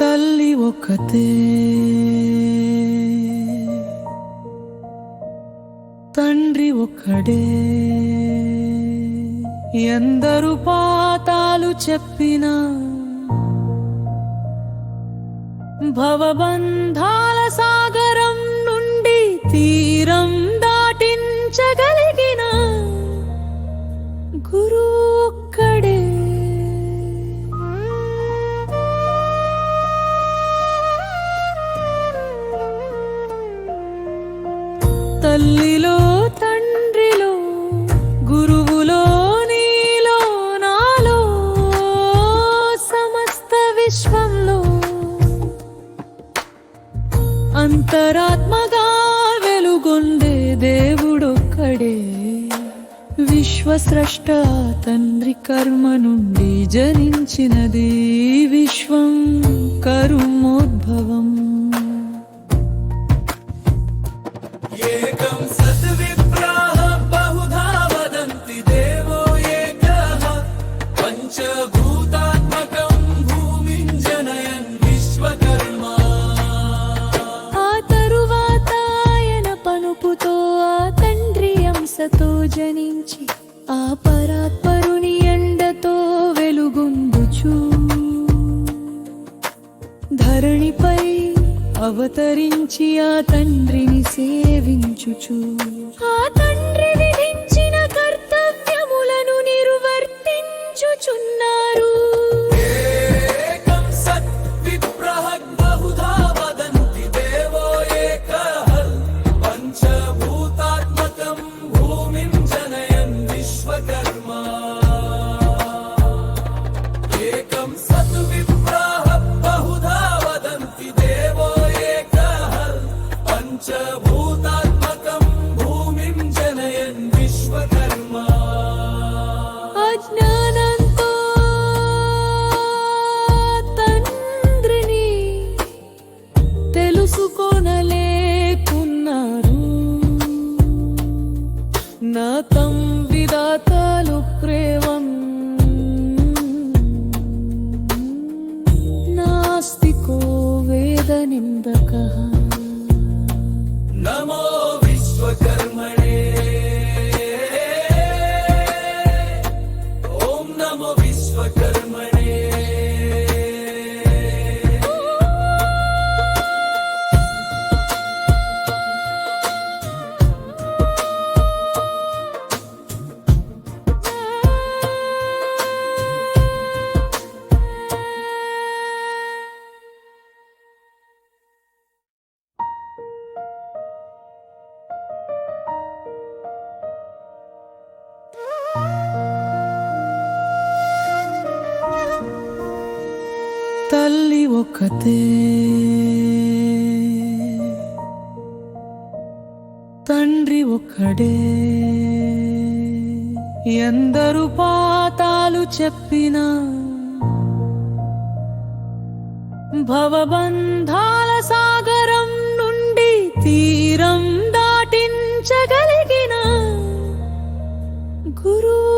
తల్లి ఒకతే. తండ్రి ఒకడే. ఎందరు పాతాలు చెప్పినా భవబంధాల సా తల్లిలో తండ్రిలో గురువులో నీలో నాలో సమస్త విశ్వంలో. అంతరాత్మగా వెలుగొందే దేవుడొక్కడే. విశ్వస్రష్ట తండ్రి కర్మ నుండి జనించినది విశ్వం కరుమోద్భవం జనించి ఆ పరాత్పరుని ఎండతో వెలుగొందుచు. ధరణిపై అవతరించి ఆ తండ్రిని సేవించుచు. ఆ తండ్రి విధించిన కర్తవ్యములను నిర్వర్తించుచున్నా పంచభూతాత్మకం భూమిం జనయన్ విశ్వకర్మా. అజ్ఞానంతో తండ్రిని తెలుసుకొనలేకున్నారు. నా తం విధాతాలు ప్రేమం. నాస్తికో వేద నిందక తల్లి ఒకతే. తండ్రి ఒక్కడే. ఎందరు పాతాలు చెప్పినా భవబంధాల సాగరం నుండి తీరం దాటించగలిగిన గురువు